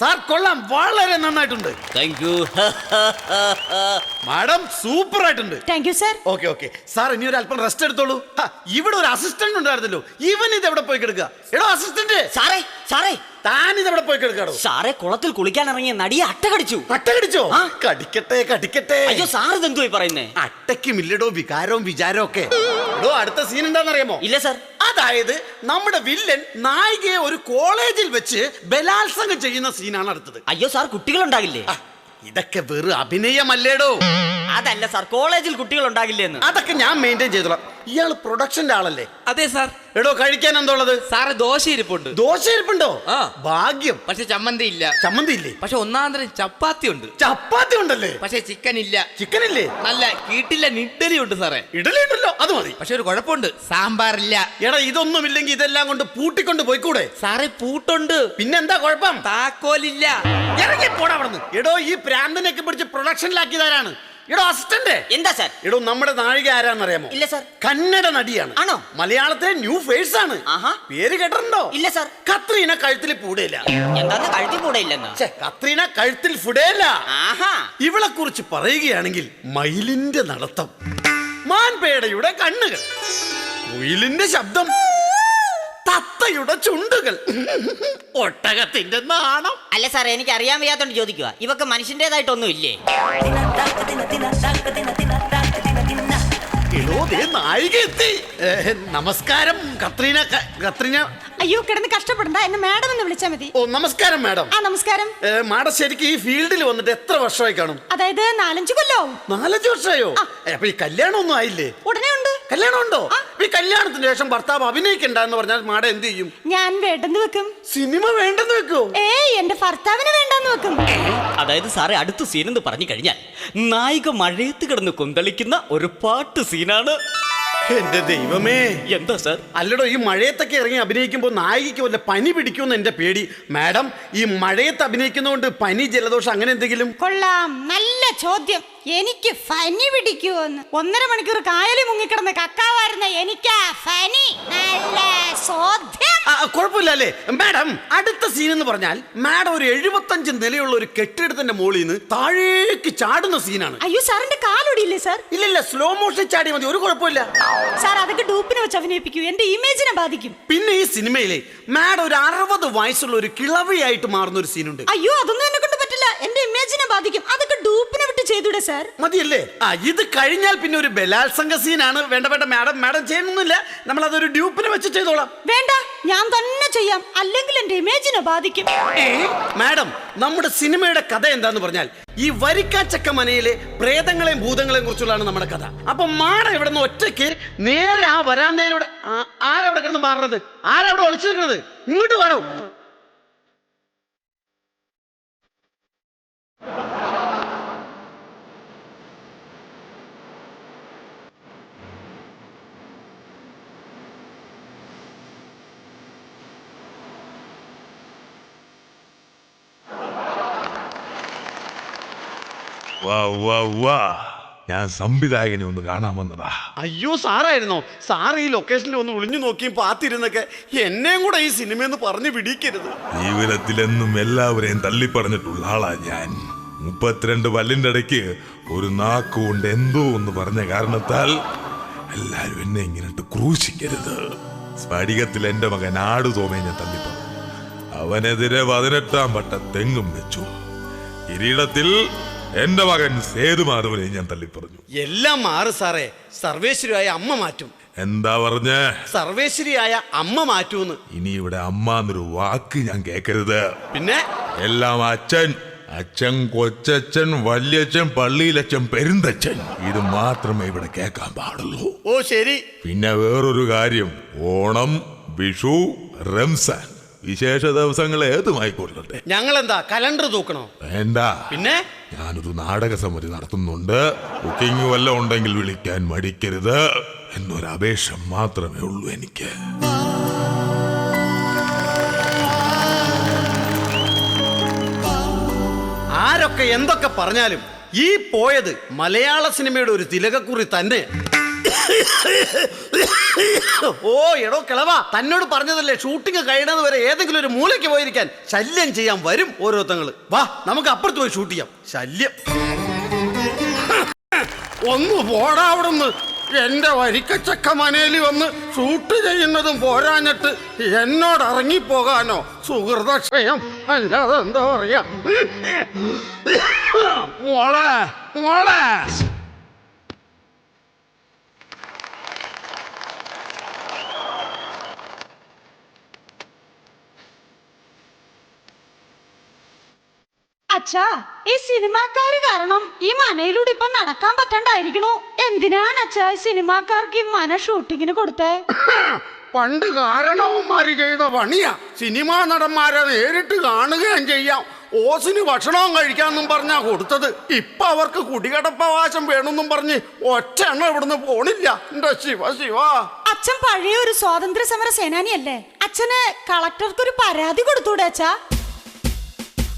Sir കൊള്ളാം. വളരെ നന്നായിട്ടുണ്ട്. താങ്ക് യു മാഡം സൂപ്പർ ആയിട്ടുണ്ട് thank you sir okay okay sir ഇനി ഒരു അല്പം റെസ്റ്റ് എടുത്തോളൂ. ഇവിടെ ഒരു അസിസ്റ്റന്റ് ഉണ്ടായിരുന്നല്ലോ. ഇവൻ ഇത് എവിടെ പോയി കിടക്കുക? എടോ അസിസ്റ്റന്റ് സാറേ സാറേ. താൻ ഇത് എവിടെ പോയി കിടക്കാടോ സാറേ കുളത്തിൽ കുളിക്കാൻ ഇറങ്ങിയ നടിയെ അട്ട കടിച്ചു അട്ട കടിച്ചോ ആ. കടിക്കട്ടെ കടിക്കട്ടെ. അയ്യോ സാർ ഇതെന്തുവായി പറയുന്നേ? അട്ടയ്ക്കും ഇല്ലടോ വികാരവും വിചാരവും ഒക്കെ. എടോ അടുത്ത സീൻ എന്താണെന്നറിയാമോ? ഇല്ല സാർ അതായത് നമ്മുടെ വില്ലൻ നായികയെ ഒരു കോളേജിൽ വെച്ച് ബലാത്സംഗം ചെയ്യുന്ന സീനാണ് അടുത്തത്. അയ്യോ സാർ കുട്ടികൾ ഉണ്ടാകില്ലേ ഇതൊക്കെ വെറു അഭിനയമല്ലേടോ? അതല്ല സാർ കോളേജിൽ കുട്ടികൾ ഉണ്ടാകില്ലേ എന്ന്. അതൊക്കെ ഞാൻ മെയിന്റെയിൻ ചെയ്തോളാം. ഇയാൾ പ്രൊഡക്ഷന്റെ ആളല്ലേ? അതെ സാർ. എടോ കഴിക്കാൻ എന്തോളത് സാറ് ദോശ ഇരിപ്പുണ്ട് ദോശ ഇരിപ്പുണ്ടോ ആ. ഭാഗ്യം. പക്ഷെ ചമ്മന്തി ഇല്ല. ചമ്മന്തി ഇല്ലേ പക്ഷെ ഒന്നാം തരം ചപ്പാത്തി ഉണ്ട്. ചപ്പാത്തി ഉണ്ടല്ലേ? പക്ഷെ ചിക്കൻ ഇല്ല ചിക്കൻ ഇല്ലേ നല്ല കീട്ടില്ല ഇഡ്ഡലി ഉണ്ട് സാറേ. ഇഡലി ഉണ്ടല്ലോ അത് മതി. പക്ഷെ ഒരു കുഴപ്പമുണ്ട്. സാമ്പാറില്ല. എടാ ഇതൊന്നും ഇല്ലെങ്കിൽ ഇതെല്ലാം കൊണ്ട് പൂട്ടിക്കൊണ്ട് പോയിക്കൂടെ? സാറേ പൂട്ടുണ്ട്. പിന്നെന്താ കുഴപ്പം? താക്കോലില്ല. ഇറങ്ങി പോടാ അവിടുന്ന്. എടോ ഈ പ്രാന്തനൊക്കെ പിടിച്ച് പ്രൊഡക്ഷനിലാക്കിയതാരാണ് എടോ അസിസ്റ്റന്റ് എന്താ സാർ? എടോ നമ്മുടെ നാഴിക ആരാന്നറിയാമോ? ഇല്ല സാർ. കന്നഡ നടിയാണ്. ആണോ? മലയാളത്തിലെ ന്യൂ ഫേസ് ആണ്. പേര് കേട്ടിട്ടുണ്ടോ? ഇല്ല സാർ. കത്രീന കഴുത്തിൽ പൂടയില്ല. എന്താന്ന് കഴുത്തിൽ ഛെ, കത്രീന കഴുത്തിൽ ഫുടേല ഇവളെ കുറിച്ച് പറയുകയാണെങ്കിൽ മയിലിന്റെ നടത്തം. മാൻപേടയുടെ കണ്ണുകൾ. കുയിലിന്റെ ശബ്ദം. തത്തയുടെ ചുണ്ടുകൾ. ഒട്ടകത്തിന്റെ നാണം. അല്ല സാർ എനിക്ക് അറിയാൻ വയ്യാത്തോണ്ട് ചോദിക്കുക ഇവക്ക് മനുഷ്യന്റേതായിട്ടൊന്നും ഇല്ലേ എടോ, ദേ നായിക എത്തി. നമസ്കാരം കത്രീന ക- കത്രീന. അയ്യോ കിടന്ന് കഷ്ടപ്പെടണ്ട. എന്നെ മാഡം എന്ന് വിളിച്ചാൽ മതി. ഓ നമസ്കാരം മാഡം. ആ നമസ്കാരം. മാഡം ശരിക്കും ഈ ഫീൽഡിൽ വന്നിട്ട് എത്ര വർഷമായി കാണും? അതായത് നാലഞ്ച് കൊല്ലോ നാലഞ്ച് വർഷമായോ? അപ്പൊ ഈ കല്യാണം ഒന്നും ആയില്ലേ? ഉടനെ ഉണ്ട്. കല്യാണം ഉണ്ടോ? ഈ കല്യാണത്തിന് ശേഷം ഭർത്താവ് അഭിനയിക്കണ്ട എന്ന് പറഞ്ഞാൽ മാഡം എന്ത് ചെയ്യും? ഞാൻ വേണ്ടെന്ന് വെക്കും. സിനിമ വേണ്ടെന്ന് വെക്കോ? ഏ എന്റെ ഭർത്താവിന് വേണ്ടെന്ന് വെക്കും. അതായത് സാറേ അടുത്ത സീൻ എന്ന് പറഞ്ഞു കഴിഞ്ഞാൽ നായിക മഴയത്ത് കിടന്ന് കൊന്തളിക്കുന്ന ഒരു പാട്ട് സീനാണ്. എന്റെ ദൈവമേ. എന്താ സർ? അല്ലടോ ഈ മഴയത്തൊക്കെ ഇറങ്ങി അഭിനയിക്കുമ്പോൾ നായികയ്ക്ക് വല്ല പനി പിടിക്കുമെന്ന് എന്റെ പേടി. മാഡം ഈ മഴയത്ത് അഭിനയിക്കുന്നതുകൊണ്ട് പനി ജലദോഷം അങ്ങനെ എന്തെങ്കിലും? കൊള്ളാം. നല്ല ചോദ്യം. എനിക്ക് ഫനി പിടിക്കുവോന്ന്. ഒന്നര മണിക്കൂർ കായലിൽ മുങ്ങിക്കിടന്ന് കക്കാവായിരുന്ന എനിക്കാ ഫനി. നല്ല ചോദ്യം. ആ, കുഴപ്പമില്ല അല്ലേ? മാഡം അടുത്ത സീൻ എന്ന് പറഞ്ഞാൽ മാഡം ഒരു എഴുപത്തഞ്ച് നിലയുള്ള ഒരു കെട്ടിടത്തിന്റെ മുകളിൽ നിന്ന് താഴേക്ക് ചാടുന്ന സീനാണ് അയ്യോ സാറിന്റെ കാലൊടിയില്ലേ സാർ? ഇല്ല സ്ലോ മോഷൻ ചാടി മതി. ഒരു കുഴപ്പമില്ല. സാർ അതൊക്കെ ഡൂപ്പിനെ വെച്ച് അഭിനയിപ്പിക്കൂ. എന്റെ ഇമേജിനെ ബാധിക്കും. പിന്നെ ഈ സിനിമയിലെ മാഡം ഒരു അറുപത് വയസ്സുള്ള ഒരു കിളവിയായിട്ട് മാറുന്ന ഒരു സീനുണ്ട്. അയ്യോ അതൊന്നും എന്നെ കൊണ്ട് പറ്റില്ല. എന്റെ ഇമേജിനെ ബാധിക്കും. അതൊക്കെ ഡൂപ്പിനെ വിട്ട് ചെയ്തൂടെ സാർ? മതിയല്ലേ? ആ ഇത് കഴിഞ്ഞാൽ പിന്നെ ഒരു ബലാത്സംഗ സീനാണ് വേണ്ട വേണ്ട മാഡം. മാഡം ചെയ്യണമെന്നില്ല നമ്മൾ അതൊരു ഡ്യൂപ്പിനെ വെച്ച് ചെയ്തോളാം. വേണ്ട. ഞാൻ തന്നെ ചെയ്യാം. അല്ലെങ്കിൽ എന്റെ ഇമേജിനെ ബാധിക്കും. മാഡം നമ്മുടെ സിനിമയുടെ കഥ എന്താന്ന് പറഞ്ഞാൽ ഈ വരിക്കാച്ചക്ക മനയിലെ പ്രേതങ്ങളെയും ഭൂതങ്ങളെയും കുറിച്ചുള്ളതാണ് നമ്മുടെ കഥ. അപ്പൊ മാഡം ഇവിടെ നിന്ന് ഒറ്റയ്ക്ക് നേരെ ആ വരാന്തയിലൂടെ ആരവിടെ കിടന്ന് മാറുന്നത് ആരവിടെ ഒളിച്ചിരിക്കുന്നത് ഇങ്ങോട്ട് വേണോ ഞാൻ സംവിധായകനെ ഒന്ന് കാണാൻ വന്നതാ. അയ്യോ സാറായിരുന്നോ. സാർ ഈ ലൊക്കേഷനിൽ ഒന്ന് ഒളിഞ്ഞു നോക്കിയും പാത്തിരുന്നൊക്കെ എന്നെയും കൂടെ ഈ സിനിമയെന്ന് പറഞ്ഞു പിടിക്കരുത് ജീവിതത്തിലെന്നും എല്ലാവരെയും തള്ളിപ്പറഞ്ഞിട്ടുള്ള ആളാ ഞാൻ. മുപ്പത്തിരണ്ട് പല്ലിന്റെ ഇടയ്ക്ക് ഒരു നാക്കുകൊണ്ട് എന്തോ എന്ന് പറഞ്ഞ കാരണത്താൽ എല്ലാരും എന്നെ ഇങ്ങനിട്ട് ക്രൂശിക്കരുത്. സ്ഫടികത്തിൽ എന്റെ മകൻ ആട് തോമേനെ ഞാൻ തള്ളിപ്പറഞ്ഞു. അവനെതിരെ പതിനെട്ടാം പട്ട തെങ്ങും വെച്ചു. കിരീടത്തിൽ എന്റെ മകൻ സേതുമാധവനെ ഞാൻ തള്ളിപ്പറഞ്ഞു. എല്ലാം മാറ് സാറേ. സർവേശ്വരിയായ അമ്മ മാറ്റും. എന്താ പറഞ്ഞ? സർവേശ്വരിയായ അമ്മ മാറ്റൂന്ന്. ഇനി ഇവിടെ അമ്മ എന്നൊരു വാക്ക് ഞാൻ കേക്കരുത്. പിന്നെ? എല്ലാം അച്ഛൻ അച്ഛൻ കൊച്ചച്ഛൻ വല്യച്ഛൻ പള്ളിയിലച്ഛൻ പെരുന്തച്ഛൻ. ഇത് മാത്രമേ ഇവിടെ കേൾക്കാൻ പാടുള്ളൂ. ഓ ശരി. പിന്നെ വേറൊരു കാര്യം. ഓണം വിഷു റംസാൻ. വിശേഷ ദിവസങ്ങൾ ഏതുമായിക്കൊള്ളട്ടെ ഞങ്ങൾ എന്താ കലണ്ടർ തൂക്കണോ? എന്താ? പിന്നെ? ഞാനൊരു നാടക നടത്തുന്നുണ്ട്. ബുക്കിംഗ് വല്ലതും ഉണ്ടെങ്കിൽ വിളിക്കാൻ മടിക്കരുത് എന്നൊരു അപേക്ഷ മാത്രമേ ഉള്ളൂ എനിക്ക്. ആരൊക്കെ എന്തൊക്കെ പറഞ്ഞാലും ഈ പോയത് മലയാള സിനിമയുടെ ഒരു തിലകക്കുറി തന്നെ. ഓ എടോ കിളവാ. തന്നോട് പറഞ്ഞതല്ലേ ഷൂട്ടിംഗ് കഴിയണത് വരെ ഏതെങ്കിലും ഒരു മൂലയ്ക്ക് പോയിരിക്കാൻ ശല്യം ചെയ്യാൻ വരും ഓരോരുത്തങ്ങൾ. വാ നമുക്ക് അപ്പുറത്ത് പോയി ഷൂട്ട് ചെയ്യാം. ശല്യം. ഒന്ന് പോടാ അവിടുന്ന്. എന്റെ വരിക്കച്ചക്ക മനയിൽ വന്ന് ഷൂട്ട് ചെയ്യുന്നതും പോരാഞ്ഞിട്ട് എന്നോട് ഇറങ്ങിപ്പോകാനോ? സുഹൃതക്ഷയം അല്ലാതെ എന്താ പറയാ. മോളെ മോളെ. അച്ഛാ ഈ സിനിമാക്കാര് കാരണം ഈ മനയിലൂടെ ഇപ്പൊ നടക്കാൻ പറ്റണ്ടായിരിക്കണു. എന്തിനാണ് അച്ഛാ ഈ സിനിമാക്കാർക്ക് ഈ മന ഷൂട്ടിങ്ങിന് കൊടുത്തേ? പണ്ട് കാരണവന്മാര് ചെയ്ത പണിയാ. സിനിമാ നടന്മാരെ നേരിട്ട് കാണുകയും ചെയ്യാം. ഓസിന് ഭക്ഷണവും കഴിക്കാന്നും പറഞ്ഞാ കൊടുത്തത്. ഇപ്പൊ അവർക്ക് കുടികടപ്പവകാശം വേണമെന്നും പറഞ്ഞ് ഒറ്റ എണ്ണ ഇവിടുന്ന് പോണില്ല. എന്റെ ശിവ ശിവ. അച്ഛൻ പഴയ ഒരു സ്വാതന്ത്ര്യ സമര സേനാനിയല്ലേ? അച്ഛന് കളക്ടർക്ക് ഒരു പരാതി കൊടുത്തൂടെ അച്ഛാ?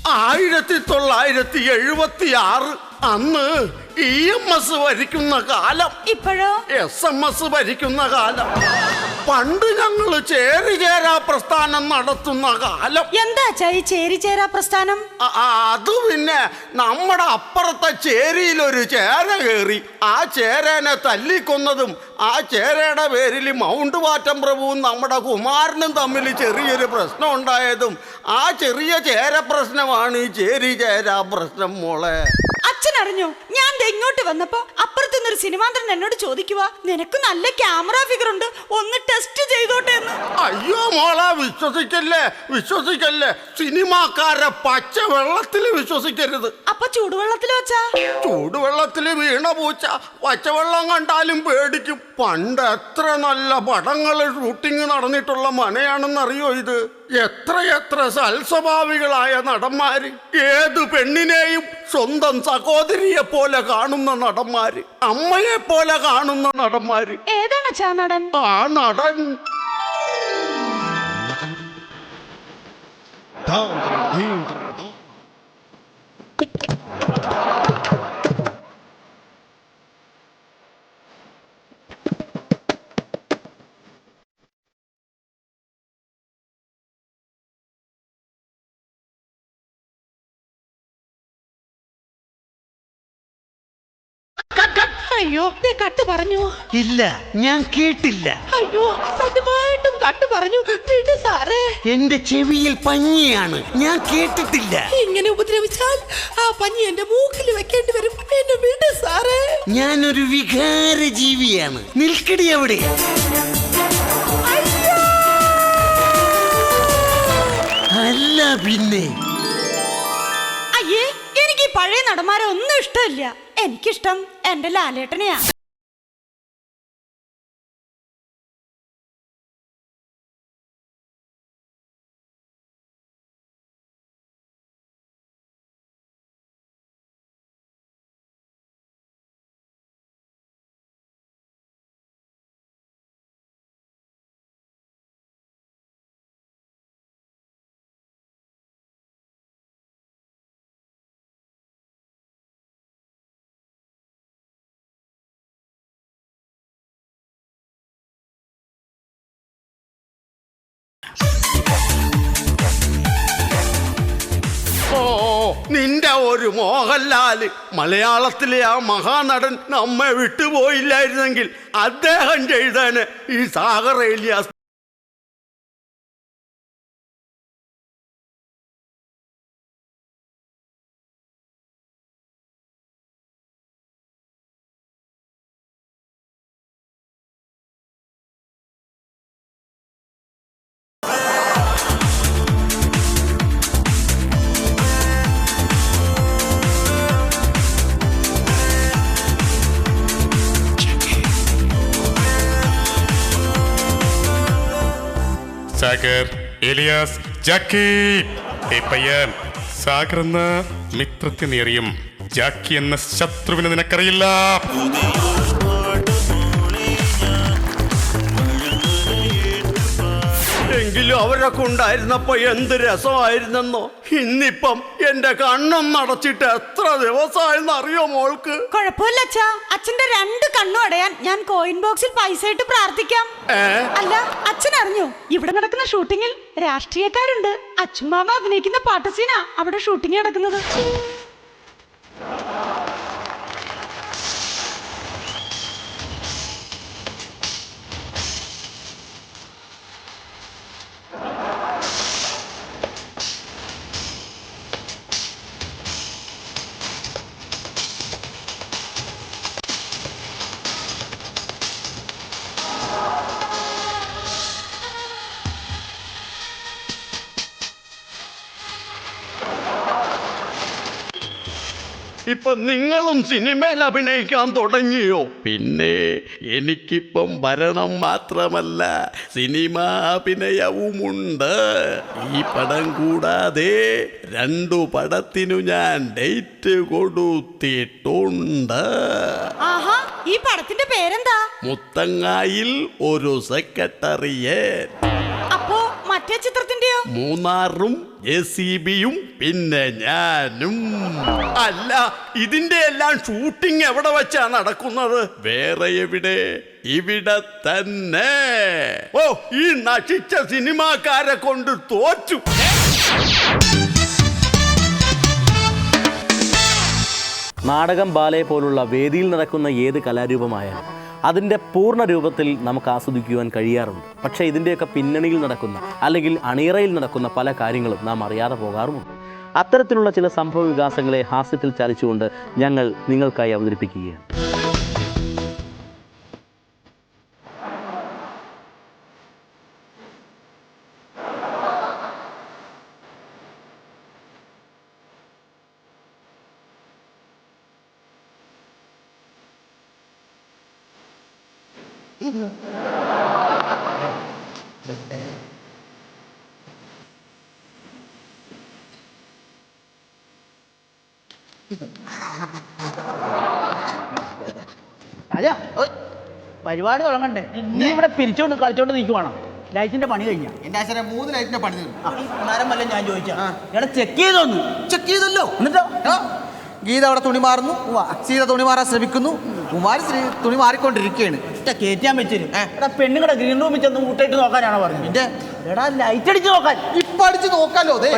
ആയിരത്തി തൊള്ളായിരത്തി എഴുപത്തി ആറ് അന്ന് ഇ എം എസ് ഭരിക്കുന്ന കാലം. ഇപ്പോഴോ? എസ് എം എസ് ഭരിക്കുന്ന കാലം. പണ്ട് ഞങ്ങൾ ചേരിചേരാ പ്രസ്ഥാനം നടത്തുന്ന കാലം. എന്താ ചൈ ഈ ചേരിചേരാ പ്രസ്ഥാനം? അത് പിന്നെ നമ്മുടെ അപ്പുറത്തെ ചേരിയിലൊരു ചേര കയറി. ആ ചേരനെ തല്ലിക്കൊന്നതും ആ ചേരയുടെ പേരിൽ മൗണ്ട് വാറ്റം പ്രഭുവും നമ്മുടെ കുമാരനും തമ്മിൽ ചെറിയൊരു പ്രശ്നം ഉണ്ടായതും ആ ചെറിയ ചേര പ്രശ്നമാണ് ഈ ചേരി ചേരാ പ്രശ്നം മോളെ. അറിഞ്ഞോ ഞാൻ ഇങ്ങോട്ട് വന്നപ്പോ അപ്പുറത്തു നിന്നൊരു സിനിമാന്തരൻ എന്നോട് ചോദിക്കുക നിനക്ക് നല്ല ക്യാമറ ഫിഗർ ഉണ്ട് ഒന്ന് ടെസ്റ്റ് ചെയ്തോട്ടെ എന്ന്. അയ്യോ മോളെ വിശ്വസിക്കല്ലേ വിശ്വസിക്കല്ലേ. സിനിമാക്കാരെ പച്ച വെള്ളത്തിൽ വിശ്വസിക്കരുത്. അപ്പൊ ചൂടുവെള്ളത്തിൽ വെച്ചാ? ചൂടുവെള്ളത്തിൽ വീണ പൂച്ച പച്ചവെള്ളം കണ്ടാലും പേടിക്കും. പണ്ട് എത്ര നല്ല പടങ്ങൾ ഷൂട്ടിംഗ് നടന്നിട്ടുള്ള മനയാണെന്നറിയോ ഇത്? എത്ര എത്ര സൽസ്വഭാവികളായ നടന്മാര്. ഏത് പെണ്ണിനെയും സ്വന്തം സഹോദരിയെ പോലെ കാണുന്ന നടന്മാര് അമ്മയെ പോലെ കാണുന്ന നടന്മാര്. ഏതാണ് അച്ഛാ നടൻ? ആ നടൻ. അയ്യോ കട്ട് പറഞ്ഞു. ഇല്ല ഞാൻ കേട്ടില്ല. അയ്യോ സത്യമായിട്ടും കട്ട് പറഞ്ഞു. സാറേ. എന്റെ ചെവിയിൽ പഞ്ഞിയാണ്. ഞാൻ കേട്ടിട്ടില്ല. ഇങ്ങനെ ഉപദ്രവിച്ചാൽ ആ പഞ്ഞി എന്റെ മൂക്കിൽ വെക്കേണ്ടി വരും. എന്നെ വിട് സാറേ. ഞാനൊരു വികാര ജീവിയാണ് നിൽക്കടി അവിടെ. അല്ല പിന്നെ. അയ്യേ എനിക്ക് പഴയ നടന്മാരെ ഒന്നും ഇഷ്ടമില്ല. എനിക്കിഷ്ടം എന്റെ ലാലേട്ടനെയാ. നിന്റെ ഒരു മോഹൻലാൽ മലയാളത്തിലെ ആ മഹാനടൻ നമ്മെ വിട്ടുപോയില്ലായിരുന്നെങ്കിൽ അദ്ദേഹം ചെയ്തേന് ഈ സാഗർ ഏലിയാസ് സാഗർ എലിയാസ് ജാക്കി പയ്യൻ സാഗർ എന്ന മിത്രത്തിനേറിയും ജാക്കി എന്ന ശത്രുവിനെ നിനക്കറിയില്ല. വീട്ടിലും അവരൊക്കെ ഉണ്ടായിരുന്നപ്പോ എന്ത് രസമായിരുന്നെന്നോ? ഇന്നിപ്പം എന്റെ കണ്ണും നടച്ചിട്ട് എത്ര ദിവസമായെന്ന് അറിയോ മോൾക്ക്? കുഴപ്പമില്ല അച്ഛാ. അച്ഛന്റെ രണ്ട് കണ്ണും അടയാൻ ഞാൻ കോയിൻ ബോക്സിൽ പൈസ ഇട്ട് പ്രാർത്ഥിക്കാം. അല്ല അച്ഛൻ അറിഞ്ഞു. ഇവിടെ നടക്കുന്ന ഷൂട്ടിങ്ങിൽ രാഷ്ട്രീയക്കാരുണ്ട്. അച്ഛൻ മാമ അഭിനയിക്കുന്ന പാട്ടസീനാ അവിടെ ഷൂട്ടിംഗ് നടക്കുന്നത്. നിങ്ങളും സിനിമയിൽ അഭിനയിക്കാൻ തുടങ്ങിയോ? പിന്നെ എനിക്കിപ്പം വരണം മാത്രമല്ല സിനിമാ അഭിനയവുമുണ്ട്. ഈ പടം കൂടാതെ രണ്ടു പടത്തിനു ഞാൻ ഡേറ്റ് കൊടുത്തിട്ടുണ്ട്. ആഹാ ഈ പടത്തിന്റെ പേരെന്താ? മുത്തങ്ങായിൽ ഒരു സെക്രട്ടറിയെ അപ്പോ മറ്റേ ചിത്രത്തിന്റെയോ? മൂന്നാറും ജെ സി ബിയും പിന്നെ ഞാനും. അല്ല ഇതിന്റെ എല്ലാം ഷൂട്ടിംഗ് എവിടെ വെച്ചാ നടക്കുന്നത്? വേറെ എവിടെ? ഇവിടെ തന്നെ. ഓ ഈ നശിച്ച സിനിമാക്കാരെ കൊണ്ട് തോറ്റു. നാടകം ബാലെ പോലുള്ള വേദിയിൽ നടക്കുന്ന ഏത് കലാരൂപമായാലും അതിന്റെ പൂർണ രൂപത്തിൽ നമുക്ക് ആസ്വദിക്കുവാൻ കഴിയാറുണ്ട്. പക്ഷേ ഇതിന്റെയൊക്കെ പിന്നണിയിൽ നടക്കുന്ന അല്ലെങ്കിൽ അണിയറയിൽ നടക്കുന്ന പല കാര്യങ്ങളും നാം അറിയാതെ പോകാറുമുണ്ട്. അത്തരത്തിലുള്ള ചില സംഭവ വികാസങ്ങളെ ഹാസ്യത്തിൽ ചാലിച്ചുകൊണ്ട് ഞങ്ങൾ നിങ്ങൾക്കായി അവതരിപ്പിക്കുകയാണ്. അല്ല പരിപാടി തുടങ്ങണ്ടേ? നീ ഇവിടെ പിരിച്ചോണ്ട് കളിച്ചോണ്ട് നിൽക്കുവാണോ ലൈറ്റിന്റെ പണി കഴിഞ്ഞ? എന്റെ ആശാനെ മൂന്ന് ലൈറ്റിന്റെ പണി തീർന്നു നേരം വല്ല ഞാൻ ചോദിച്ചാ. ചെക്ക് ചെയ്തോന്ന്. ചെക്ക് ചെയ്തല്ലോ. എന്നിട്ടോ? ഗീത അവിടെ തുണി മാറുന്നു. സീത തുണി മാറാൻ ശ്രമിക്കുന്നു. കുമാരി ശ്രീ തുണി മാറിക്കൊണ്ടിരിക്കുകയാണ്. കയറ്റാൻ കേറ്റാൻ വെച്ചിരും എടാ പെണ്ണുങ്ങളുടെ ഗ്രീൻ റൂമിൽ ചെന്ന് ഊട്ടിട്ട് നോക്കാനാണോ പറഞ്ഞത്? എടാ ലൈറ്റ് അടിച്ച് നോക്കാൻ. ഇപ്പൊ അടിച്ച് നോക്കാലോ ദേ.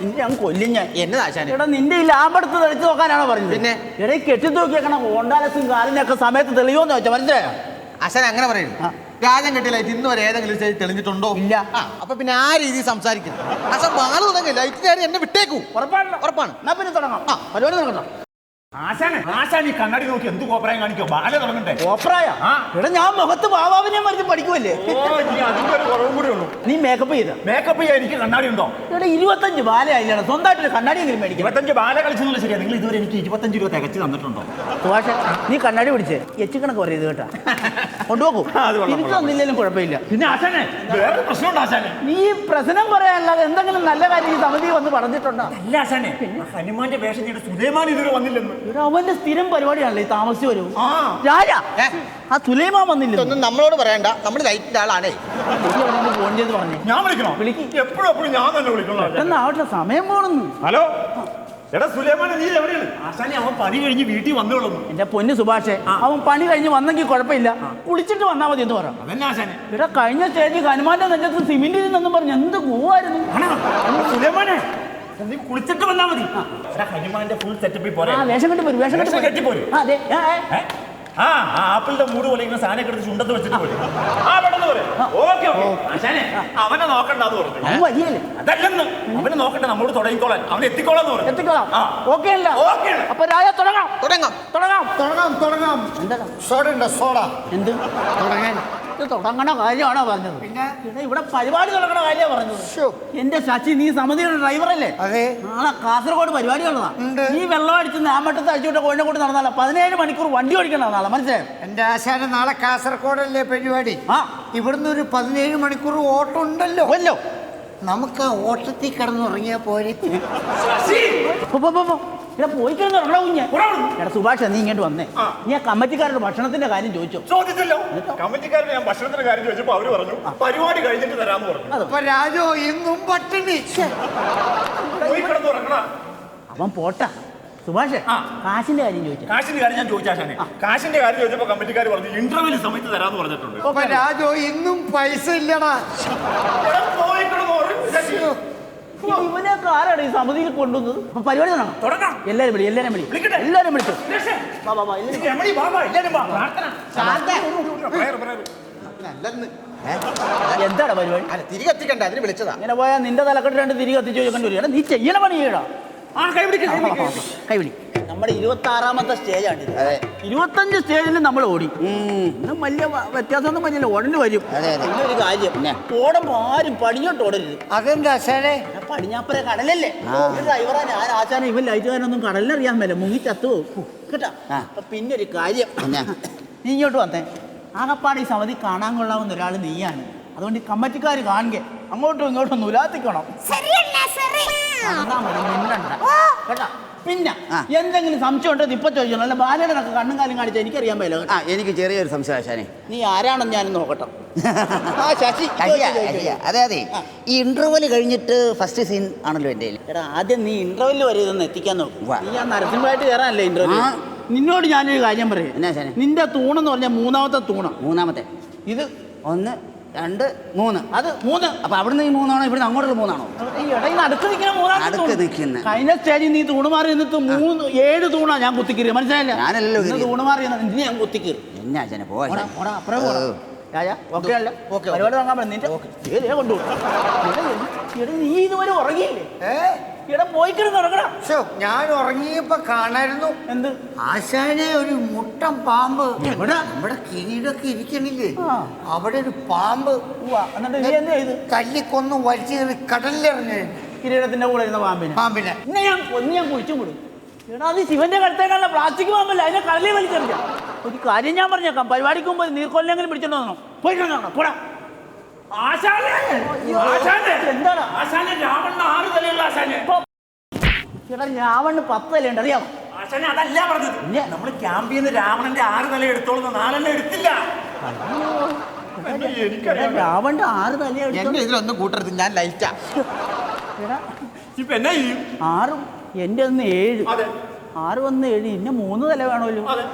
നിന്നെ ഞാൻ കൊല്ലും ഞാൻ. എന്നതാ ആശാനെ എടാ നിന്റെ ഈ ലാമ്പെടുത്ത് തെളിച്ചു നോക്കാനാണോ പറഞ്ഞത്? പിന്നെ? എടേ കെട്ടി നോക്കിയേക്കണം ഹോണ്ടാലസും കാലിനൊക്കെ സമയത്ത് തെളിയോന്ന് വെച്ചാ മനസ്സിലായോ? ആശാൻ അങ്ങനെ പറയുന്നു. രാജൻ കെട്ടിയ ലൈറ്റ് ഇന്ന് വരെ ഏതെങ്കിലും സ്റ്റേജിൽ തെളിഞ്ഞിട്ടുണ്ടോ? ഇല്ല. ആ, അപ്പൊ പിന്നെ ആ രീതി സംസാരിക്കുന്നു ആശാൻ മാറി തുടങ്ങി ലൈറ്റ് എന്നെ വിട്ടേക്കൂ. ഉറപ്പാണല്ലോ. ഉറപ്പാണ്. എന്നാ പിന്നെ തുടങ്ങാം. ആ. പരിപാടി നടക്കട്ടോ ആശാനെ ആശാൻ ഈ കണ്ണാടി നോക്കി എന്ത് കോപ്രായം കാണിക്കോ ബാല തുടങ്ങണ്ടേ കോപ്രായ. എടാ ഞാൻ മുഖത്ത് ബാബാവിനെ മറിച്ച് പഠിക്കുമല്ലേ അതിന്റെ ഒരു കുറവും കൂടി ഉള്ളൂ. നീ മേക്കപ്പ് ചെയ്ത? മേക്കപ്പ് ചെയ്യാൻ എനിക്ക് കണ്ണാടി ഉണ്ടോ? എടാ ഇരുപത്തഞ്ച് ബാലയായില്ലാണ് സ്വന്തമായിട്ടൊരു കണ്ണാടി എങ്കിലും മേടിക്കും. ഇരുപത്തഞ്ച് ബാല കളിച്ചെന്നുള്ള ശരിയാ. നിങ്ങൾ ഇതുവരെ എനിക്ക് ഇരുപത്തഞ്ച് രൂപ തികച്ച് തന്നിട്ടുണ്ടോ? സുഭാഷ നീ കണ്ണാടി പിടിച്ച് എച്ചിക്കണക്ക് പറയത് കേട്ടാ. കൊണ്ടുപോകൂ. തിരിച്ചു തന്നില്ലെങ്കിലും കുഴപ്പമില്ല. പിന്നെ ആശാനെ വേറെ പ്രശ്നമുണ്ട് ആശാനെ. നീ പ്രശ്നം പറയാനല്ലാതെ എന്തെങ്കിലും നല്ല കാര്യം ഈ സമിതി വന്ന് പറഞ്ഞിട്ടുണ്ടോ? അല്ല ആശാനെ ഹനുമാന്റെ വേഷം ചെയ്ത് സുലൈമാൻ ഇതുവരെ വന്നില്ലെന്ന്. അവന്റെ സ്ഥിരം പരിപാടിയാണല്ലേ ഈ താമസിച്ചു വരും ആ. രാജ ആ സുലൈമാൻ വന്നില്ല? ഇതൊന്നും നമ്മളോട് പറയണ്ട. നമ്മൾ ലൈറ്റിന്റെ ആളാണേ. ഫോൺ ചെയ്ത് പറഞ്ഞു. ഞാൻ വിളിക്കണോ? വിളിക്ക്. എപ്പോഴും എപ്പോഴും ഞാൻ തന്നെ വിളിക്കണോ സമയം പോണെന്ന്. ഹലോ? എടാ സുലൈമാൻ നീ എവിടെയാണ്? ആശാനെ അവൻ പണി കഴിഞ്ഞ് വീട്ടിൽ വന്നോളും എന്റെ പൊന്ന് സുഭാഷേ അവൻ പണി കഴിഞ്ഞ് വന്നെങ്കിൽ കുഴപ്പമില്ല. കുളിച്ചിട്ട് വന്നാ മതി എന്ന് പറ. അതന്നെ ആശാനെ. ഇവിടെ കഴിഞ്ഞ സ്റ്റേജ് ഹനുമാന്റെ നെഞ്ചത്ത് സിമെന്റിൽ നിന്നും പറഞ്ഞു എന്ത് പോവായിരുന്നു? സുലൈമാനെ നീ കുളിച്ചിട്ട് വന്നാ മതി. എടാ ഹനുമാന്റെ ഫുൾ സെറ്റപ്പിൽ പോരെ. ആ വേഷം കെട്ടി പോരും വേഷം കെട്ടി കെട്ടി പോരും. പോരും. അതെ. ആ, ആ. ഏ? ആ ആ ആപ്പിളിന്റെ മൂട് പോലെ ഇങ്ങനെ സാധനം എടുത്ത് ചുണ്ടത്ത് വെച്ചിട്ട് പോയി ആ പെട്ടെന്ന് പോരെ. Okay okay. ആശാനെ അവനെ നോക്കണ്ട അത് പറഞ്ഞു. അവൻ വലിയല്ലേ അതല്ലെന്ന്. അവനെ നോക്കണ്ട നമ്മളോട് തുടങ്ങിക്കോളാൻ. അവൻ എത്തിക്കോളാന്ന് പറഞ്ഞു. എത്തിക്കോളാം. ആ. ഓക്കെ അല്ല. ഓക്കേ ആണ്. അപ്പൊ രാജ തുടങ്ങാം. തുടങ്ങാം. തുടങ്ങാം. തുടങ്ങാം തുടങ്ങാം. എന്താ? സോഡ ഉണ്ടോ? സോഡ. എന്ത്? തുടങ്ങാൻ. ഇത് തുടങ്ങണ കാര്യമാണോ പറഞ്ഞത്? പിന്നെ? ഇവിടെ ഇവിടെ പരിപാടി തുടങ്ങണ കാര്യമാണ് പറഞ്ഞത്. ശ്ശോ. എന്റെ ശശി നീ സമിതിയുടെ ഡ്രൈവറല്ലേ അതെ. നാളെ കാസർഗോഡ് പരിപാടിയുള്ളതാ ഉണ്ട്. നീ വെള്ളം അടിച്ച് നാമട്ടത്ത് അടിച്ചുകൊണ്ട് കോഴിനെ കൊണ്ട് നടന്നാലോ? പതിനേഴ് മണിക്കൂർ വണ്ടി ഓടിക്കണം നാളെ? മനസ്സിലായോ? എന്റെ ആശാന നാളെ കാസർഗോഡല്ലേ പരിപാടി? ആ. ഇവിടുന്ന് ഒരു പതിനേഴ് മണിക്കൂർ ഓട്ടം ഉണ്ടല്ലോ. വല്ലോ നമുക്ക് ആ ഓട്ടത്തിൽ കിടന്നുറങ്ങിയാ പോരെ. പോ, പോ, പോ, പോ. ഇവിടെ പോയി കിടന്ന് ഉറങ്ങണ. കുഞ്ഞെ എടാ സുഭാഷ് നീ ഇങ്ങോട്ട് വന്നേ. നീ ആ കമ്മിറ്റിക്കാരുടെ ഭക്ഷണത്തിന്റെ കാര്യം ചോദിച്ചോ? ചോദിച്ചല്ലോ. കമ്മിറ്റിക്കാരുടെ ഞാൻ ഭക്ഷണത്തിന്റെ കാര്യം ചോദിച്ചപ്പോ അവർ പറഞ്ഞു പരിപാടി കഴിഞ്ഞിട്ട് തരാന്ന് പറഞ്ഞു. അപ്പൊ രാജോ ഇന്നും പട്ടിണി. പോയി കിടന്ന് ഉറങ്ങണ. അവൻ പോട്ട. സുഭാഷേ കാശിന്റെ കാര്യം ചോദിച്ചു? കാശിന്റെ കാര്യം ഞാൻ ചോദിച്ചാശാനെ കാശിന്റെ കാര്യം ചോദിച്ചപ്പോ കമ്മിറ്റിക്കാർ പറഞ്ഞു ഇന്റർവ്യൂ സമയത്ത് തരാന്ന് പറഞ്ഞിട്ടുണ്ട്. രാജോ ഇന്നും പൈസ ഇല്ലടാ എടാ, പോയി കിടന്ന് ഉറങ്ങ് ശശി. ഇവനൊക്കെ ആരാണ് ഈ സമിതിയിൽ കൊണ്ടുവന്നത്? അപ്പൊ പരിപാടി തുടങ്ങാം തുടങ്ങാം. എല്ലാരും വിളി എല്ലാരും വിളി. എല്ലാരും വിളിച്ചു? വാ, വാ, വാ, എല്ലാരും ഇത് വാ, വാ, എല്ലാരും വാ. പ്രാർത്ഥന. ശാന്ത. Prayer, prayer. എന്താണ് പരിപാടി? അല്ല തിരികെ എത്തിക്കണ്ട അതിന് വിളിച്ചതാ. ഇങ്ങനെ പോയാൽ നിന്റെ തലക്കെട്ട് രണ്ട് തിരികെ എത്തിച്ചു ചോദിക്കേണ്ടി നീ ചെയ്യണ പണി ചെയ്യടാ. ആ, കൈ പിടിക്ക്, കൈ പിടിക്ക്. കൈവിളി നമ്മുടെ ഇരുപത്തി ആറാമത്തെ സ്റ്റേജാണ് ഇത്. ഇരുപത്തഞ്ച് സ്റ്റേജിൽ നമ്മൾ ഓടി. ഇന്നും വലിയ വ- വ്യത്യാസമൊന്നും വലിയ ഉടനെ വരും. പിന്നെ ഒരു കാര്യം. ഓടുമ്പോ ആരും പടിഞ്ഞോട്ട് ഓടരുത്. അതെന്താ എടാ, പടിഞ്ഞാപ്പുറ കടലല്ലേ? ഒരു ഡ്രൈവറാ ഞാൻ ആശാന? ഇവൻ ലൈറ്റുകാരനൊന്നും കടലിലറിയാൻ മേല. മുങ്ങി ചത്തു പോകും കേട്ടാ? അപ്പൊ പിന്നെ ഒരു കാര്യം നീ ഇങ്ങോട്ട് വന്നേ. ആകപ്പാട് ഈ സമിതി കാണാൻ കൊള്ളാവുന്ന ഒരാൾ നീയാണ്. അതുകൊണ്ട് ഈ കമ്മറ്റിക്കാർ കാണുക. അങ്ങോട്ടും ഇങ്ങോട്ടും നുലാത്തിക്കണം അതാ മതി, മിണ്ടണ്ട. കേട്ടാ? പിന്നെ എന്തെങ്കിലും സംശയം ഉണ്ടോ ഇപ്പൊ ചോദിച്ചോ അല്ല ബാലനൊക്കെ കണ്ണും കാലും കാണിച്ചാൽ എനിക്കറിയാൻ പറ്റില്ല ആ എനിക്ക് ചെറിയൊരു സംശയം നീ ആരാണെന്ന് ഞാനും നോക്കട്ടെ. ആ ശശി. അതെ അതെ. ഈ ഇന്റർവെൽ കഴിഞ്ഞിട്ട് ഫസ്റ്റ് സീൻ ആണല്ലോ എന്റെ കയ്യിൽ എടാ ആദ്യം നീ ഇന്റർവെല്ലിൽ വരെ ഇതൊന്ന് എത്തിക്കാൻ നോക്കും. ഉവ്വ. നീ ആ നരസിംഹമായിട്ട് കയറാനല്ലേ ഇന്റർവ്യൂ ആ. നിന്നോട് ഞാനൊരു കാര്യം പറയും. എന്നാ ശാനെ? നിന്റെ തൂണെന്ന് പറഞ്ഞാൽ മൂന്നാമത്തെ തൂണം. മൂന്നാമത്തെ. ഇത് ഒന്ന് രണ്ട് മൂന്ന് അത് മൂന്ന് അപ്പൊ അവിടുന്ന് ഈ മൂന്നാണോ ഇവിടുന്ന് അങ്ങോട്ടുള്ള മൂന്നാണോ ഈ ഇടയിൽ നടുക്ക് നിൽക്കുന്ന തൂണ്. കഴിഞ്ഞ സ്റ്റേജിൽ നീ തൂണ് മാറി നിന്നിട്ട് മൂന്ന് ഏഴ് തൂണാ ഞാൻ കുത്തിക്കീറി മനസ്സിലായില്ല ഞാനല്ലല്ലോ ഇന്ന് കീറിയത്. തൂണ് മാറി ഇനി ഞാൻ കുത്തിക്കീറി എന്നാ അച്ഛനെ പോവാ ഓടാ, ആശാനെ. ഓടാ, അപ്പുറേ പോടാ. ഓ. രാജാ, ഓക്കേ അല്ലേ? പരിപാടി. നിന്റെ കൊണ്ടുപോകും. എടാ, നീ ഇതുവരെ ഉറങ്ങിയില്ലേ ഇവിടെ പോയി കിടന്ന് ഉറങ്ങണം ഞാൻ ഉറങ്ങിയപ്പോ കാണായിരുന്നു. എന്ത്? ആശാനെ ഒരു മുട്ടൻ പാമ്പ്. എവിടെ? നമ്മുടെ കിരീടൊക്കെ ഇരിക്കണില്ലേ? ആ. അവിടെ ഒരു പാമ്പ്. ഉവ്വ. എന്നിട്ട് നീ എന്ത് ചെയ്ത്? തല്ലിക്കൊന്ന് വലിച്ചു കയറി കടലിലിറങ്ങി. കിരീടത്തിന്റെ കൂടെ ഇരുന്ന പാമ്പിനെ. പാമ്പിനെ. ഇന്നെ ഞാൻ കൊന്ന് ഞാൻ കുഴിച്ചു വിടും. എടാ അത് ശിവന്റെ കഴുത്തേക്കാളുള്ള പ്ലാസ്റ്റിക് പാമ്പല്ല? അതിനെ കടലിൽ വലിച്ചെറിയാം ഒരു കാര്യം ഞാൻ പറഞ്ഞേക്കാം. പരിപാടിക്ക് മുമ്പ് നീർക്കൊല്ലെങ്കിലും പിടിച്ചോണ്ട് വന്നോ. പോയി പോടാ. ആശാനെ? ആശാനെ? എന്താണ്? ആശാനെ രാവണന് ആറ് തലയുള്ള ആശാനെ എടാ രാവണ് പത്ത് തലയുണ്ട് അറിയാമോ ആശാനെ അതല്ല പറഞ്ഞത്. നമ്മൾ ക്യാമ്പ് ചെയ്യുന്ന രാവണന്റെ ആറ് തല എടുത്തോളുന്ന നാലെണ്ണം എടുത്തില്ല. എടാ, രാവണന്റെ ആറ് തലയെടുത്തു എന്റെ ഇതിലൊന്നും കൂട്ടരുത് ഞാൻ ലൈറ്റാ എടാ ഇപ്പൊ എന്നാ ചെയ്യും? ആറും എന്റെ ഒന്ന് ഏഴ്. അതെ. ആറ് വന്ന് ഏഴ് ഇന്നെ മൂന്ന് തല വേണമല്ലോ. അതെ.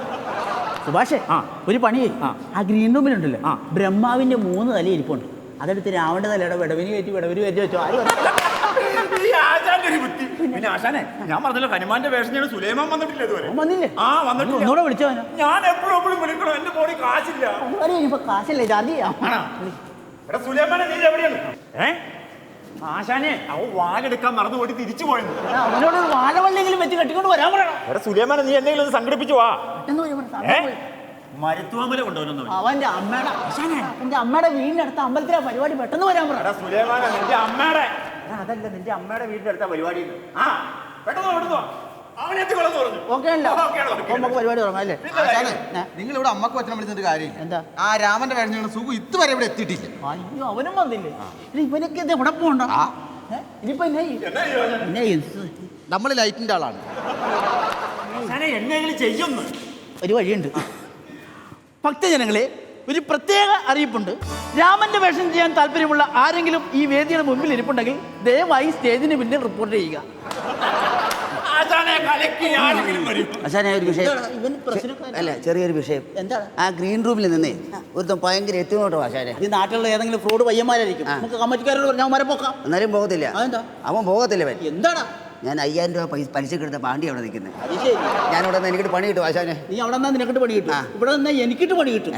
സുഭാഷേ ഒരു പണി ആ. ഗ്രീൻ റൂമിലുണ്ടല്ലോ. ബ്രഹ്മാവിന്റെ മൂന്ന് തല ഇരിപ്പുണ്ട്. അതെടുത്ത് രാവണന്റെ തലയുടെ വിടവിന് കയറ്റി വിടവിന് കയറ്റി വെച്ചോ. ഈ ആശാന്റെ ഒരു ബുദ്ധി. പിന്നെ ആശാനെ ഞാൻ പറഞ്ഞല്ലോ ഹനുമാന്റെ വേഷം ഞാൻ സുലൈമാൻ വന്നിട്ടില്ല ഇതുവരെ? അവൻ വന്നില്ലേ? ആ വന്നിട്ടില്ല. ഒന്നുകൂടെ വിളിച്ചവനോ ഞാൻ എപ്പോഴും എപ്പോഴും വിളിക്കണം എന്റെ ഫോണിൽ കാശില്ല. ഇനിയിപ്പോ കാശല്ലേ? ഇത് അറിയാം. ആണോ? എടാ സുലൈമാനെ നീ എവിടെയാണ്? ഏ? ആശാനെ അവ വാലെടുക്കാൻ മറന്നു പോയിട്ട് തിരിച്ചു പോയത് എടാ, അവനോട് ഒരു വാഴവള്ളിയെങ്കിലും വെച്ച് കെട്ടിക്കൊണ്ട് വരാൻ പറയണം. എടാ സുലൈമാനെ നീ എന്തെങ്കിലും ഒന്ന് സംഘടിപ്പിച്ചു വാ. പെട്ടെന്ന് വരൂ, ഏ? സമയം പോയി. മരുത്തുവാമല കൊണ്ടുവന്നു അവന്റെ അമ്മയുടെ അവന്റെ അമ്മയുടെ അടുത്ത അമ്പലത്തിലെ പരിപാടി പെട്ടെന്ന് വരാൻ പറ എടാ സുലൈമാന നിന്റെ അമ്മയുടെ അതല്ല നിന്റെ അമ്മയുടെ വീടിന്റെ അടുത്ത പരിപാടി ആ പെട്ടെന്ന് ആശാനെ നിങ്ങൾ ഇവിടെ അമ്മയ്ക്ക് വച്ചനം വിളിച്ചിട്ട് കാര്യം എന്താ? ആ രാമന്റെ കഴിഞ്ഞ സുഖം ഇതുവരെ ഇവിടെ എത്തിയിട്ടില്ല. അയ്യോ അവനും വന്നില്ലേ? ഇവനൊക്കെ എന്താ എവിടെ പോണ്ടോ ഇനിയിപ്പോ? നമ്മൾ ലൈറ്റിന്റെ ആളാണ്. എന്നെങ്കിലും ചെയ്യുന്നു. ഒരു വഴിയുണ്ട്. ഭക്തജനങ്ങളെ ഒരു പ്രത്യേക അറിയിപ്പുണ്ട്. രാമന്റെ വേഷം ചെയ്യാൻ താല്പര്യമുള്ള ആരെങ്കിലും ഈ വേദിയുടെ മുമ്പിൽ ഇരിപ്പുണ്ടെങ്കിൽ ദയവായി സ്റ്റേജിന് പിന്നിൽ റിപ്പോർട്ട് ചെയ്യുക. ആശാനെ ഒരു വിഷയം. അല്ല ചെറിയൊരു വിഷയം. എന്താണ്? ആ ഗ്രീൻ റൂമിൽ നിന്നേ ഒരുത്തം ഭയങ്കര എത്തിനോട്ടോ ആശാനെ. ഈ നാട്ടിലുള്ള ഏതെങ്കിലും ഫ്രോഡ് പയ്യന്മാരായിരിക്കും. നമുക്ക് കമ്മിറ്റിക്കാരോട് പറഞ്ഞാൽ അവന്മാരെ പോക്കാം. എന്നാലും പോകത്തില്ല. അതെന്താ? അവൻ പോകത്തില്ല എന്താണ് എന്താടാ? ഞാൻ അയ്യായിരം രൂപ പൈസ പലിശക്ക് എടുത്ത പാണ്ടി അവിടെ നിൽക്കുന്നത് ഞാൻ അവിടെ ഞാനിവിടെ നിന്ന് എനിക്കിട്ട് പണി കിട്ടും ആശാനെ. നീ അവിടെ നിന്നാ നിനക്കിട്ട് പണി കിട്ടും. ഇവിടെ നിന്നാ എനിക്കിട്ട് പണി കിട്ടും.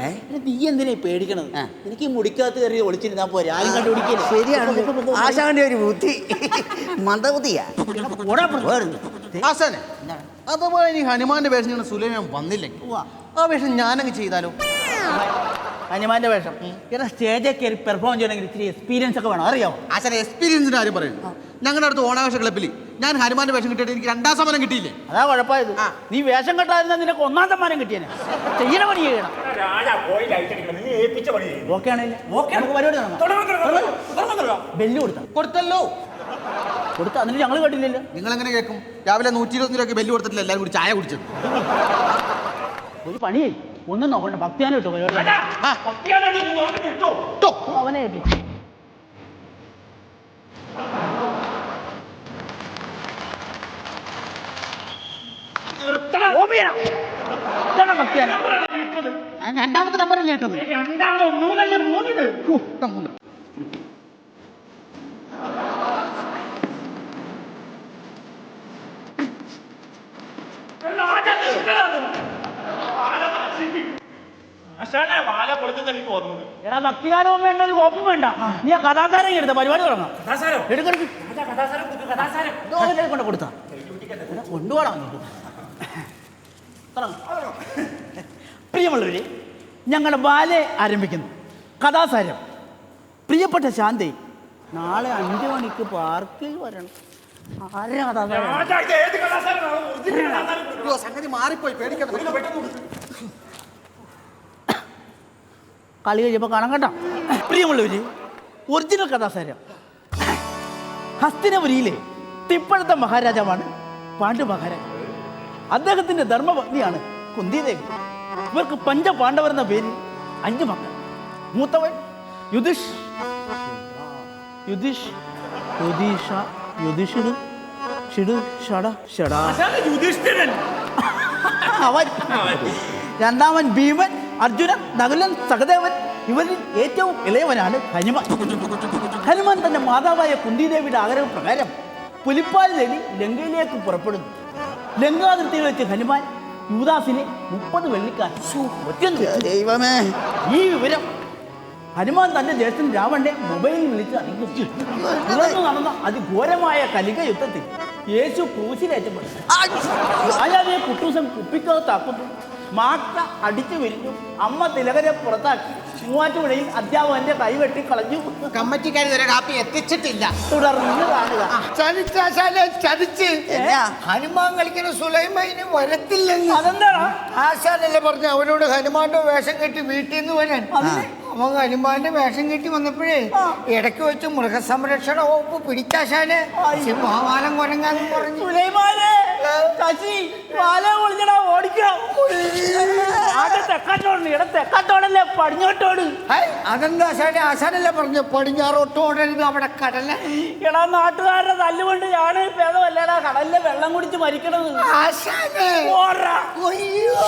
നീ എന്തിനാ പേടിക്കണത്. എനിക്ക് ഈ മുടിക്കകത്ത് കയറി ഒളിച്ചിരുന്നാ പോരെ. ആരും കണ്ടു പിടിക്കില്ല ശരിയാണ് ആശാന്റെ ഒരു ബുദ്ധി. മന്ദബുദ്ധിയാ. ആശാനെ അതുപോലെ ഇനി ഹനുമാന്റെ വേഷം സുലൈമാൻ വന്നില്ലെങ്കിൽ ആ വേഷം ഞാനങ്ങ് ചെയ്താലോ? ഹനുമാന്റെ വേഷം. ഇവിടെ സ്റ്റേജിൽ കയറി പെർഫോം ചെയ്യണമെങ്കിൽ ഇച്ചിരി എക്സ്പീരിയൻസ് ഒക്കെ വേണം അറിയാമോ ആശാനെ എക്സ്പീരിയൻസിന്റെ കാര്യം പറയുന്നു ഞങ്ങളുടെ അടുത്ത് ഓണാഘോഷ ക്ലബ്ബിൽ ഞാൻ ഹനുമാന്റെ വേഷം കിട്ടിയിട്ട് എനിക്ക് രണ്ടാം സമ്മാനം കിട്ടിയില്ലേ? അതാ കുഴപ്പമായത്. നീ വേഷം കെട്ടാതിരുന്ന നിനക്ക് ഒന്നാം സമ്മാനം കിട്ടിയനെ. ചെയ്യണ പണി ചെയ്യണം. രാജാ പോയി ലൈറ്റ് അടിക്കണം. നീ ഏൽപ്പിച്ച പണി ചെയ്യും. ഓക്കെ ആണെങ്കിൽ ഓക്കേ. നമുക്ക് പരിപാടി. ബെല്ല് കൊടുത്താ? കൊടുത്തല്ലോ. കൊടുത്ത? അതിന് ഞങ്ങൾ കേട്ടില്ലല്ലോ. നിങ്ങൾ എങ്ങനെ കേൾക്കും? രാവിലെ നൂറ്റി ഇരുപത്തി രൂപയ്ക്ക് ബെല്ല് കൊടുത്തിട്ടില്ല എല്ലാവരും കൂടി ചായ കുടിച്ചത് ഒരു പണിയേ. ഒന്നും നോക്കണ്ട. ഭക്തിയാനം ഇട്ടോ അവനെ രണ്ടാമത്തെ നമ്പറല്ലേ കേട്ടത്? ആശാനെ എനിക്ക് എടാ ഭക്തിഗാനവും വേണ്ട ഒരു കോപ്പും വേണ്ട. നീ ആ കഥാസാരം എടുത്ത പരിപാടി തുടങ്ങാം. ഇതോ കൊണ്ട് കൊടുത്താ. കൊണ്ടുപോടാ പ്രിയമുള്ളവരെ ഞങ്ങളുടെ ബാലെ ആരംഭിക്കുന്നു. കഥാസാരം. പ്രിയപ്പെട്ട ശാന്തി നാളെ അഞ്ചു മണിക്ക് പാർക്കിൽ വരണം. ആരാ കഥാസാരം? സംഗതി മാറിപ്പോയി പേടിക്കണ്ട. കളി കഴിയുമ്പോൾ കാണാം കേട്ടോ. പ്രിയമുള്ളവര് ഒറിജിനൽ കഥാസാരം. ഹസ്തിനപുരിയിലെ തിപ്പഴത്തെ മഹാരാജാവാണ് പാണ്ഡു മഹാരാജ് അദ്ദേഹത്തിന്റെ ധർമ്മപത്നിയാണ് കുന്തിദേവി. ഇവർക്ക് പഞ്ചപാണ്ഡവർ എന്ന പേര് അഞ്ച് മക്കൾ. മൂത്തവൻ യുധിഷ്. യുധിഷ് യുധീഷ യുധിഷിട് ഷിട് ഷട ഷടാ. യുധിഷ്ഠിരൻ. അവൻ. രണ്ടാമൻ ഭീമൻ അർജുനൻ നകുലൻ സഹദേവൻ ഇവരിൽ ഏറ്റവും ഇളയവനാണ് ഹനുമാൻ. ഹനുമാൻ തന്റെ മാതാവായ കുന്തിദേവിയുടെ ആഗ്രഹപ്രകാരം പുലിപ്പാൽ തേടി ലങ്കയിലേക്ക് പുറപ്പെടുന്നു. ലങ്കാതിർത്തിയിൽ വെച്ച് ഹനുമാൻ യുവദാസിനെ മുപ്പത് വെള്ളിക്കാശ് ദൈവമേ. ഈ വിവരം ഹനുമാൻ തന്റെ ജ്യേഷ്ഠൻ രാവണനെ മൊബൈലിൽ വിളിച്ച് തുടർന്ന് നടന്ന അതിഘോരമായ കലിക യുദ്ധത്തിൽ യേശു ക്രൂശിലേറ്റപ്പെട്ടു. രാജാവിനെ കുട്ടൂസം കുപ്പിക്കകത്താക്കുന്നു. മാക്ക അടിച്ചു വിരിഞ്ഞു. അമ്മ തിലകരെ പുറത്താക്കി. മൂവാറ്റുപുഴയിൽ അധ്യാപകന്റെ കൈവെട്ടി കളഞ്ഞു. കമ്മറ്റിക്കാരി ഇതുവരെ കാപ്പി എത്തിച്ചിട്ടില്ല. തുടർന്ന് കാണുക. ചതിച്ചാശാനെ ചതിച്ച്? ഹനുമാൻ കളിക്കുന്ന സുലൈമാന് വരത്തില്ലെന്ന് അതെന്താടാ? ആശാനല്ലേ പറഞ്ഞു അവനോട് ഹനുമാന്റെ വേഷം കെട്ടി വീട്ടിൽ നിന്ന് വരാൻ. ഹനുമാന്റെ വേഷം കെട്ടി വന്നപ്പോഴേ ഇടയ്ക്ക് വെച്ച് മൃഗസംരക്ഷണ വകുപ്പ് പിടിച്ചാശാൽ സിംഹവാലം കൊരങ്ങാന്ന് പറഞ്ഞു. അതെന്താ ആശാനെ ആശാനല്ലേ പറഞ്ഞു പടിഞ്ഞാറോട്ട് ഓടരുത് അവിടെ കടല. എടാ നാട്ടുകാരുടെ തല്ലുകൊണ്ട് ഞാൻ ഭേദമല്ലടാ കടലിലെ വെള്ളം കുടിച്ച് മരിക്കണത്. ആശാനെ. ഓടാ അയ്യോ.